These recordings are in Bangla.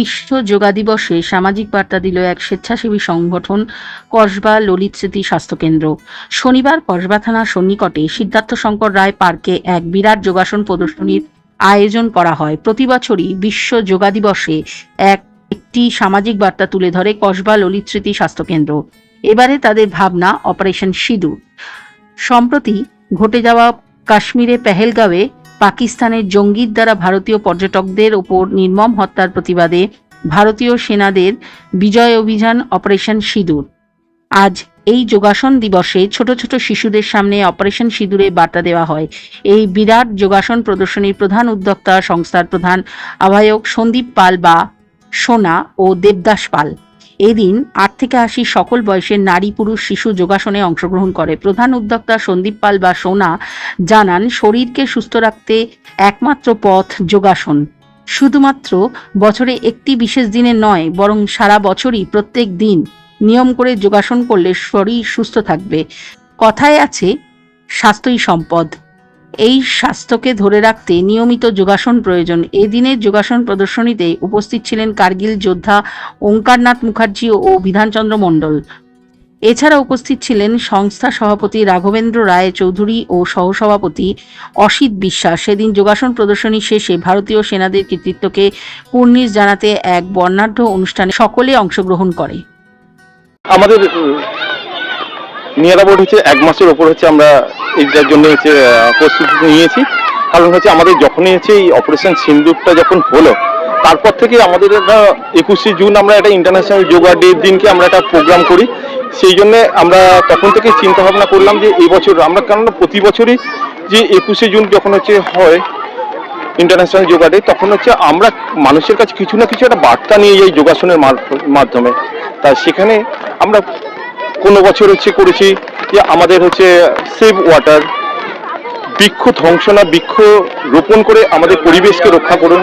বিশ্ব যোগা দিবসে সামাজিক বার্তা দিল এক স্বেচ্ছাসেবী সংগঠন, কসবা ললিত স্মৃতি স্বাস্থ্যকেন্দ্র শনিবার কসবা থানার সন্নিকটে সিদ্ধার্থ শঙ্কর রায় পার্কে এক বিরাট যোগাসন প্রদর্শনীর আয়োজন করা হয়। প্রতি বছরই বিশ্ব যোগা দিবসে এক, একটি সামাজিক বার্তা তুলে ধরে কসবা ললিত স্মৃতি স্বাস্থ্যকেন্দ্র এবারে তাদের ভাবনা অপারেশন সিঁদুর। সম্প্রতি ঘটে যাওয়া কাশ্মীরে পেহেলগাঁওয়ে পাকিস্তানের জঙ্গির দ্বারা ভারতীয় পর্যটকদের ওপর নির্মম হত্যার প্রতিবাদে ভারতীয় সেনাদের বিজয় অভিযান অপারেশন সিঁদুর। আজ এই যোগাসন দিবসে ছোট ছোট শিশুদের সামনে অপারেশন সিঁদুরে বার্তা দেওয়া হয়। এই বিরাট যোগাসন প্রদর্শনীর প্রধান উদ্যোক্তা সংস্থার প্রধান আহ্বায়ক সন্দীপ পাল বা সোনা ও দেবদাস পাল। এদিন আট থেকে আশি সকল বয়সের নারী, পুরুষ, শিশু যোগাসনে অংশগ্রহণ করে। প্রধান উদ্যোক্তা সন্দীপ পাল বা সোনা জানান, শরীরকে সুস্থ রাখতে একমাত্র পথ যোগাসন। শুধুমাত্র বছরে একটি বিশেষ দিনে নয়, বরং সারা বছরই প্রত্যেক দিন নিয়ম করে যোগাসন করলে শরীর সুস্থ থাকবে। কথায় আছে, স্বাস্থ্যই সম্পদ। এই স্বাস্থ্যকে ধরে রাখতে নিয়মিত যোগাসন প্রয়োজন। এদিনের যোগাসন প্রদর্শনীতে উপস্থিত ছিলেন কার্গিল যোদ্ধা ওঙ্কারনাথ মুখার্জি ও বিধানচন্দ্র মণ্ডল। এছাড়া উপস্থিত ছিলেন সংস্থা সভাপতি রাঘবেন্দ্র রায় চৌধুরী ও সহসভাপতি অসিত বিশ্বাস। সেদিন যোগাসন প্রদর্শনী শেষে ভারতীয় সেনাদের কৃতিত্বকে কুর্নিশ জানাতে এক বর্ণাঢ্য অনুষ্ঠানে সকলে অংশগ্রহণ করে। আমাদের নিয়ারা বোর্ড হচ্ছে এক মাসের ওপর হচ্ছে আমরা এইটার জন্য হচ্ছে প্রস্তুতি নিয়েছি। কারণ হচ্ছে আমাদের যখনই হচ্ছে এই অপারেশন সিন্দুরটা যখন হলো, তারপর থেকে আমাদের একটা একুশে জুন আমরা একটা ইন্টারন্যাশনাল যোগা ডে দিনকে আমরা একটা প্রোগ্রাম করি। সেই জন্য আমরা তখন থেকে চিন্তা ভাবনা করলাম যে এই বছর আমরা, কারণ প্রতি বছরই যে একুশে জুন যখন হচ্ছে হয় ইন্টারন্যাশনাল যোগা ডে তখন হচ্ছে আমরা মানুষের কাছে কিছু না কিছু একটা বার্তা নিয়ে যাই যোগাসনের মাধ্যমে। তা সেখানে আমরা কোনো বছর হচ্ছে করেছি যে আমাদের হচ্ছে সেভ ওয়াটার, বৃক্ষ ধ্বংস না, বৃক্ষ রোপণ করে আমাদের পরিবেশকে রক্ষা করুন।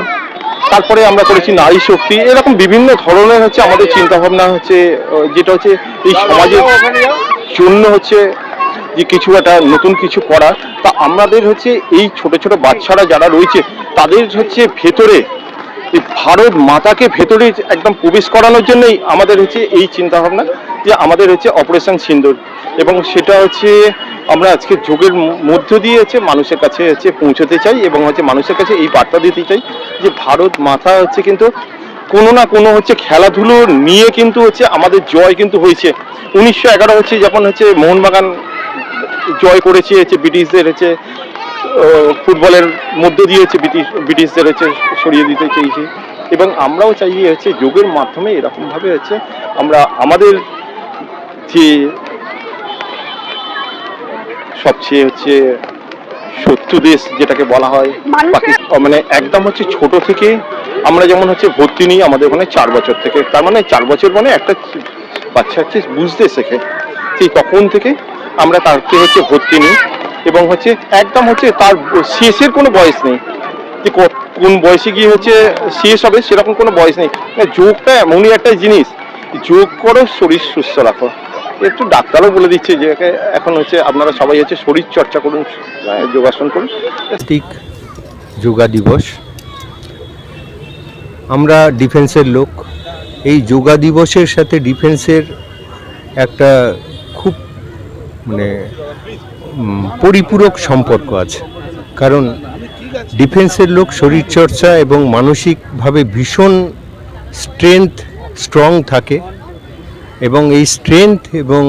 তারপরে আমরা করেছি নারী শক্তি। এরকম বিভিন্ন ধরনের হচ্ছে আমাদের চিন্তা ভাবনা হচ্ছে যেটা হচ্ছে এই সমাজের জন্য হচ্ছে যে কিছু একটা নতুন কিছু করা। তা আমাদের হচ্ছে এই ছোট ছোট বাচ্চারা যারা রয়েছে, তাদের হচ্ছে ভেতরে, এই ভারত মাতাকে ভেতরে একদম প্রবেশ করানোর জন্যই আমাদের হচ্ছে এই চিন্তা ভাবনা যে আমাদের হচ্ছে অপারেশন সিন্দুর এবং সেটা হচ্ছে আমরা আজকে যোগের মধ্য দিয়ে হচ্ছে মানুষের কাছে হচ্ছে পৌঁছতে চাই এবং হচ্ছে মানুষের কাছে এই বার্তা দিতে চাই যে ভারত মাথা হচ্ছে কিন্তু কোনো না কোনো হচ্ছে খেলাধুলো নিয়ে কিন্তু হচ্ছে আমাদের জয় কিন্তু হয়েছে। উনিশশো এগারো হচ্ছে যখন হচ্ছে মোহনবাগান জয় করেছে হচ্ছে ব্রিটিশদের হচ্ছে ফুটবলের মধ্য দিয়ে হচ্ছে ব্রিটিশ, ব্রিটিশদের হচ্ছে সরিয়ে দিতে চেয়েছি। এবং আমরাও চাই হচ্ছে যোগের মাধ্যমে এরকমভাবে হচ্ছে আমরা আমাদের যে সবচেয়ে হচ্ছে শত্রু দেশ যেটাকে বলা হয় পাকিস্তান। মানে একদম হচ্ছে ছোট থেকে আমরা যেমন হচ্ছে ভর্তি নিই আমাদের ওখানে চার বছর থেকে। তার মানে চার বছর মানে একটা বাচ্চা হচ্ছে বুঝতে শেখে সেই তখন থেকে আমরা তাকে হচ্ছে ভর্তি নিই এবং হচ্ছে একদম হচ্ছে তার শেষের কোনো বয়স নেই। যে কোন বয়সে গিয়ে হচ্ছে শেষ হবে সেরকম কোনো বয়স নেই। মানে যোগটা এমনই একটা জিনিস যোগ করো শরীর সুস্থ রাখো। একটু ডাক্তারও বলে দিচ্ছে যে এখন হচ্ছে আপনারা সবাই হচ্ছে শরীর চর্চা করুন যোগাসন করুন। ঠিক যোগা দিবস। আমরা ডিফেন্সের লোক। এই যোগা দিবসের সাথে ডিফেন্সের একটা খুব মানে পরিপূরক সম্পর্ক আছে। কারণ ডিফেন্সের লোক শরীরচর্চা এবং মানসিকভাবে ভীষণ স্ট্রেংথ স্ট্রং থাকে। এবং এই স্ট্রেংথ এবং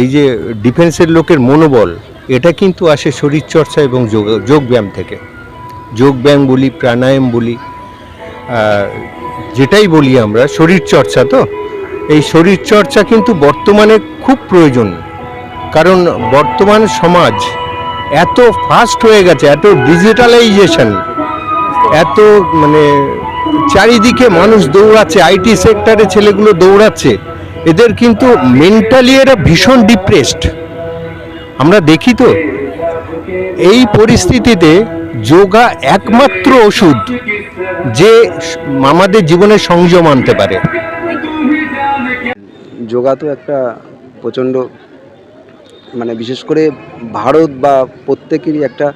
এই যে ডিফেন্সের লোকের মনোবল, এটা কিন্তু আসে শরীরচর্চা এবং যোগ, যোগব্যায়াম থেকে। যোগব্যায়াম বলি, প্রাণায়াম বলি যেটাই বলি আমরা, শরীরচর্চা তো? এই শরীরচর্চা কিন্তু বর্তমানে খুব প্রয়োজন, কারণ বর্তমান সমাজ এত ফাস্ট হয়ে গেছে, এত ডিজিটালাইজেশন এত মানে চারিদিকে মানুষ দৌড়াচ্ছে আইটি সেক্টরে ছেলেগুলো দৌড়াচ্ছে। এদের কিন্তু মেন্টালি এরা ভীষণ ডিপ্রেসড আমরা দেখি তো, এই পরিস্থিতিতে যোগা একমাত্র ওষুধ যে আমাদের জীবনে সংযম আনতে পারে। যোগা তো একটা প্রচণ্ড মানে বিশেষ করে ভারত বা প্রত্যেকেরই একটা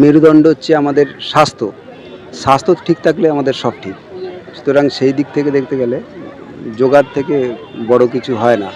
মেরুদণ্ড হচ্ছে আমাদের স্বাস্থ্য। স্বাস্থ্য ঠিক থাকলে আমাদের সব ঠিক। সুতরাং সেই দিক থেকে দেখতে গেলে যোগার থেকে বড় কিছু হয় না।